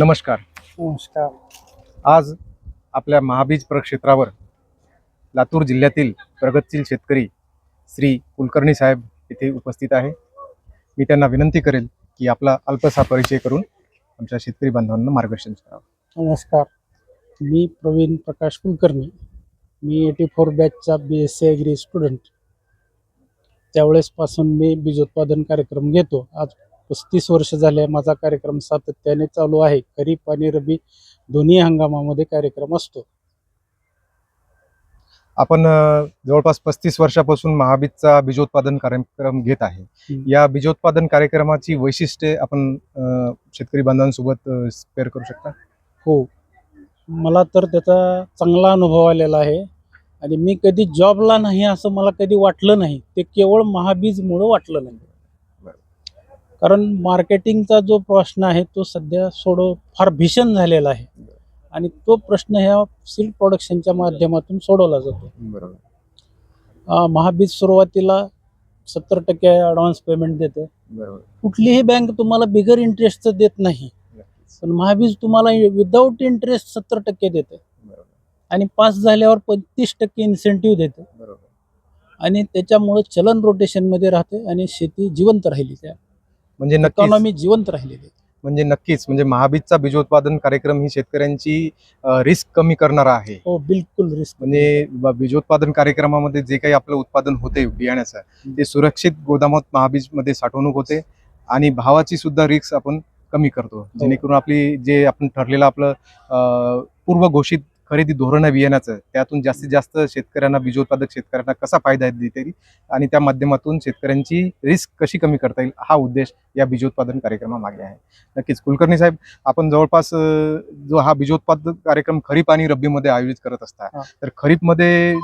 नमस्कार. नमस्कार. आज आपल्या महाबीज प्रक्षेत्रावर लातूर जिल्ह्यातील प्रगतशील शेतकरी श्री कुलकर्णी साहेब येथे उपस्थित आहे. मी त्यांना विनंती करेल की आपला अल्पसा परिचय करून आमच्या शेतकरी बांधवांना मार्गदर्शन करावं. नमस्कार. मी प्रवीण प्रकाश कुलकर्णी. मी eighty four बॅचचा B S C agri student त्यावेळेसपासून मी बीजोत्पादन कार्यक्रम घेतो. आज पस्तीस वर्ष झाले माझा कार्यक्रम सातत्याने चालू आहे. खरीप आणि रबी दोन्ही हंगामामध्ये कार्यक्रम असतो. आपण जवळपास पस्तीस वर्षापासून महाबीजचा बीजोत्पादन कार्यक्रम घेत आहे. या बीजोत्पादन कार्यक्रमाची वैशिष्ट्ये आपण शेतकरी बांधवांसोबत शेअर करू शकता? हो. मला तर त्याचा चांगला अनुभव आलेला आहे. आणि मी कधी जॉबला नाही असं मला कधी वाटलं नाही. ते केवळ महाबीजमुळं वाटलं नाही. कारण मार्केटिंगचा जो प्रश्न आहे तो सध्या सोडव फार भीषण झालेला आहे. आणि तो प्रश्न ह्या सिल्क प्रोडक्शनच्या माध्यमातून सोडवला जातो. बरोबर. अं, महाबीज सुरुवातीला सत्तर टक्के ॲडव्हान्स पेमेंट देते. बरोबर. कुठलीही बँक तुम्हाला बिगर इंटरेस्टचं देत नाही. नक्कीच. पण महाबीज तुम्हाला विदाऊट इंटरेस्ट सत्तर टक्के देते. बरोबर. आणि पास झाल्यावर पंचवीस टक्के इन्सेंटिव्ह देते. बरोबर. आणि त्याच्यामुळे चलन रोटेशनमध्ये राहते आणि शेती जिवंत राहिली त्या. म्हणजे नक्कीच. इकॉनॉमी जिवंत राहिलेली. आहे. म्हणजे नक्कीच. म्हणजे महाबीजचा बीजोत्पादन कार्यक्रम ही शेतकऱ्यांची रिस्क कमी करणारा आहे. हो बिलकुल रिस्क म्हणजे ब- बीजोत्पादन कार्यक्रमामध्ये जे काही आपलं उत्पादन होते बियाण्याचं ते सुरक्षित गोदामात महाबीजमध्ये साठवणूक होते आणि भावाची सुद्धा रिस्क आपण कमी करतो. जेणेकरून आपली जे आपण ठरलेलं आपलं अं, पूर्व घोषित खरेदी धोरण बियाण्याचं. त्यातून जास्तीत जास्त शेतकऱ्यांना बीजोत्पादक शेतकऱ्यांना कसा फायदा देता येईल? आणि त्या माध्यमातून शेतकऱ्यांची रिस्क कशी कमी करता येईल? हा उद्देश या बीजोत्पादन कार्यक्रमामागे आहे. नक्कीच कुलकर्णी साहेब आपण जवळपास जो हा बीजोत्पादन कार्यक्रम खरीप आणि रब्बीमध्ये आयोजित करत. असता तर खरीपमध्ये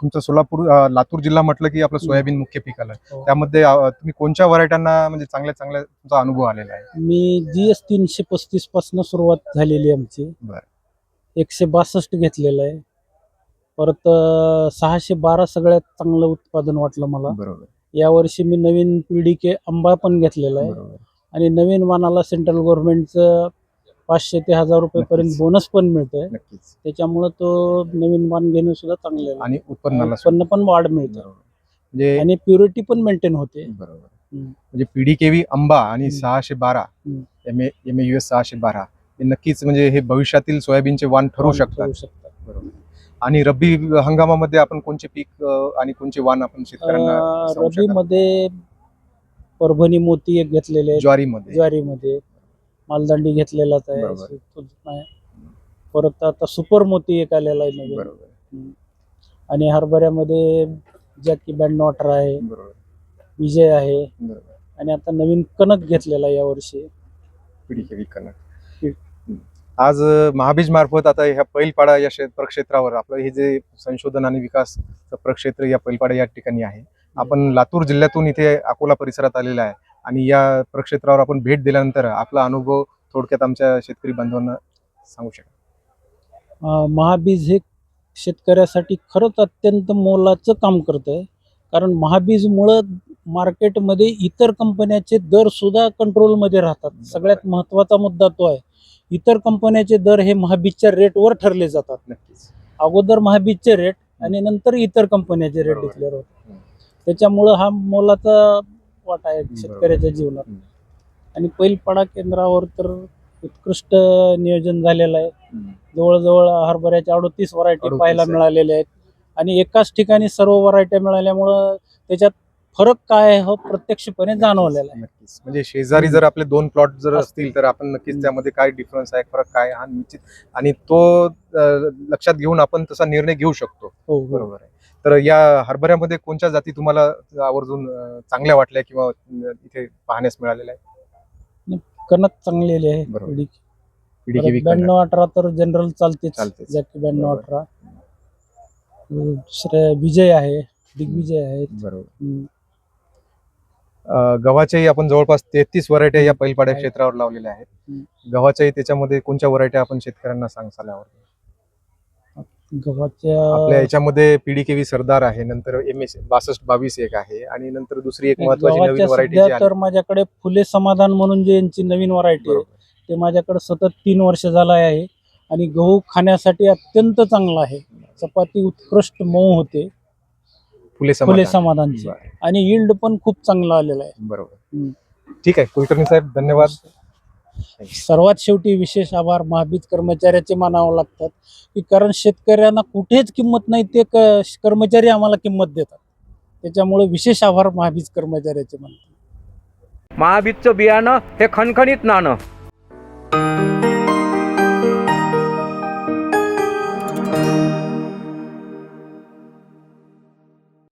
तुमचं सोलापूर लातूर जिल्हा म्हटलं की आपलं सोयाबीन मुख्य पीक आलं हो. त्यामध्ये तुम्ही कोणत्या व्हरायट्यांना म्हणजे चांगल्या चांगल्या तुमचा अनुभव आलेला आहे? मी जी एस तीनशे पस्तीसपासून सुरुवात झालेली आहे आमची. बरं. एकशे बासष्ट घेतलेलं आहे परत सहाशे बारा सगळ्यात चांगलं उत्पादन वाटलं मला बरोबर यावर्षी मी नवीन पिढी के आंबा पण घेतलेला आहे आणि नवीन वाणाला सेंट्रल गव्हर्नमेंटचं पाचशे ते हजार रुपयेपर्यंत. बोनस पण मिळतंय त्याच्यामुळं तो नवीन वाण घेणं सुद्धा चांगलं आहे आणि उत्पन्नाला. उत्पन्न पण वाढ मिळते. म्हणजे आणि प्युरिटी पण मेंटेन होते बरोबर. म्हणजे पीडी केवी आंबा आणि. सहाशे बारा. एम एस सहाशे बारा नक्कीच म्हणजे हे भविष्यातील सोयाबीनचे वाण ठरू शकतात. बरोबर. आणि रब्बी हंगामामध्ये आपण कोणचे पीक आणि कोणचे वाण आपण शेतकऱ्यांना शकाल? रबीमध्ये परभणी मोती एक घेतलेले ज्वारीमध्ये. ज्वारीमध्ये. मालदांडी घेतलेलाच आहे. परत आता सुपर मोती एक आलेला आहे आणि हरभऱ्यामध्ये जॅकी ब्याण्णव अठरा आहे. विजय आहे. बरोबर. आणि आता नवीन कणक घेतलेला पिढी केवी कणक. आज महाबीज मार्फत आता ह्या पैलपाडा या शे- प्रक्षेत्रावर आपलं हे जे संशोधन आणि विकास प्रक्षेत्र या पैलपाडा या ठिकाणी आहे. आपण लातूर जिल्ह्यातून इथे अकोला परिसरात आलेला आहे आणि या प्रक्षेत्रावर आपण भेट दिल्यानंतर आपला अनुभव थोडक्यात आमच्या शेतकरी बांधवांना सांगू शकाल. अं, महाबीज हे शेतकऱ्यासाठी खरंच अत्यंत मोलाचं काम करत आहे कारण महाबीजमुळं मार्केटमध्ये इतर कंपन्याचे दर सुद्धा कंट्रोलमध्ये राहतात. सगळ्यात महत्त्वाचा मुद्दा तो आहे. इतर कंपन्याचे दर हे महाबीजच्या रेटवर ठरले जातात नक्कीच अगोदर महाबीजचे रेट आणि नंतर इतर कंपन्याचे रेट. डिक्लेअर होतात. त्याच्यामुळं हा मोलाचा वाटा आहे शेतकऱ्याच्या जीवनात. आणि पैलपाडा केंद्रावर तर उत्कृष्ट नियोजन झालेलं आहे. जवळजवळ हरभऱ्याच्या अडोतीस व्हरायटी 38 पाहायला. मिळालेल्या आहेत आणि एकाच ठिकाणी सर्व व्हरायट्या मिळाल्यामुळं त्याच्यात फरक काय आहे हो प्रत्यक्षपणे जाणवलेला आहे नक्कीच म्हणजे शेजारी जर आपले दोन प्लॉट जर असतील. तर आपण नक्कीच. त्यामध्ये काय डिफरन्स आहे फरक काय आहे हा निश्चित आणि तो अं, लक्षात घेऊन आपण तसा निर्णय घेऊ शकतो हो हो बरोबर आहे तर या हरभऱ्यामध्ये कोणत्या जाती तुम्हाला आवर्जून अं, चांगल्या वाटल्या किंवा अं, इथे पाहण्यास मिळालेल्या आहे कणक चांगलेली आहे बरोबर. परत ब्याण्णव अठरा तर जनरल चालतेच चालतेच. जॅकी ब्याण्णव बरोबर. अठरा अं, दुसरं विजय आहे दिग्विजय आहे बरोबर हम्म. गव्हाच्याही आपण जवळपास तेहतीस व्हरायट्या या पैलपाड्या. क्षेत्रावर लावलेल्या आहेत. गव्हाच्याही त्याच्यामध्ये कोणत्या व्हरायट्या आपण शेतकऱ्यांना सांगसाल यावर गव्हाच्या आपल्या याच्यामध्ये पिढी केवी सरदार आहे नंतर एम एस बासष्ट बावीस एक आहे आणि नंतर दुसरी एक महत्वाची नवीन व्हरायटी तर माझ्याकडे फुले समाधान म्हणून जे यांची नवीन व्हरायटी आहे ते माझ्याकडे सतत तीन वर्ष झालं आहे. आणि गहू खाण्यासाठी अत्यंत चांगला आहे. चपाती उत्कृष्ट मऊ होते. फुले फुले समाधान समाधानची बरं, आणि यील्ड पण खूप चांगला आलेला आहे. बरोबर. ठीक आहे कुलकर्णी साहेब धन्यवाद. सर्वात शेवटी विशेष आभार. महाबीज कर्मचाऱ्याचे मानावं लागतात की कारण शेतकऱ्यांना कुठेच किंमत नाही ते क- कर्मचारी आम्हाला किंमत देतात. त्याच्यामुळे विशेष आभार महाबीज कर्मचाऱ्याचे मानतात महाबीजचं बियाणं हे खणखणीत नाणं.